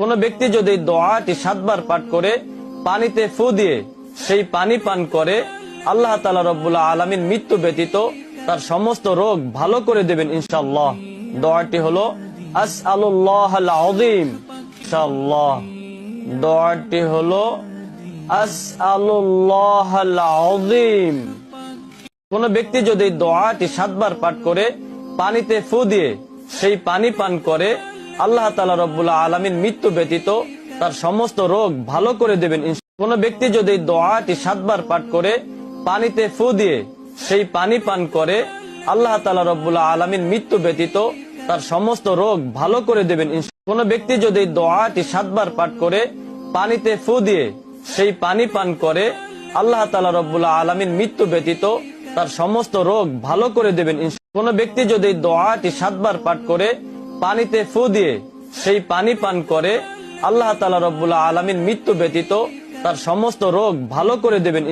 কোনো ব্যক্তি যদি দোয়াটি সাতবার পাঠ করে পানিতে ফু দিয়ে সেই পানি পান করে, আল্লাহ তালা রব্বুল্লাহ আলমিন মৃত্যু ব্যতীত তার সমস্ত রোগ ভালো করে দেবেন ইনশাল্লাহ দোয়াটি হলো আস ইনশাল্লাহ দোয়াটি হলো আস আজিম কোন ব্যক্তি যদি দোয়াটি সাতবার পাঠ করে পানিতে ফু দিয়ে সেই পানি পান করে আল্লাহ তালা রব্বুল্লাহ আলমিন মৃত্যু ব্যতীত তার সমস্ত রোগ ভালো করে দেবেন। কোন ব্যক্তি যদি দোয়াটি সাতবার পাঠ করে পানিতে ফু দিয়ে সেই পানি পান করে, আল্লাহ তালা রব্বুল্লাহ আলমিন মৃত্যু ব্যতীত তার সমস্ত রোগ ভালো করে দেবেন। কোন ব্যক্তি যদি দোয়াটি সাতবার পাঠ করে পানিতে ফু দিয়ে সেই পানি পান করে, আল্লাহ তালা রব্বুল্লাহ আলমিন মৃত্যু ব্যতীত তার সমস্ত রোগ ভালো করে দেবেন। কোন ব্যক্তি যদি দোয়াটি সাতবার পাঠ করে পানিতে ফু দিয়ে সেই পানি পান করে আল্লাহ তালা রব্বুল্লাহ আলমিন মৃত্যু ব্যতীত তার সমস্ত রোগ ভালো করে দেবেন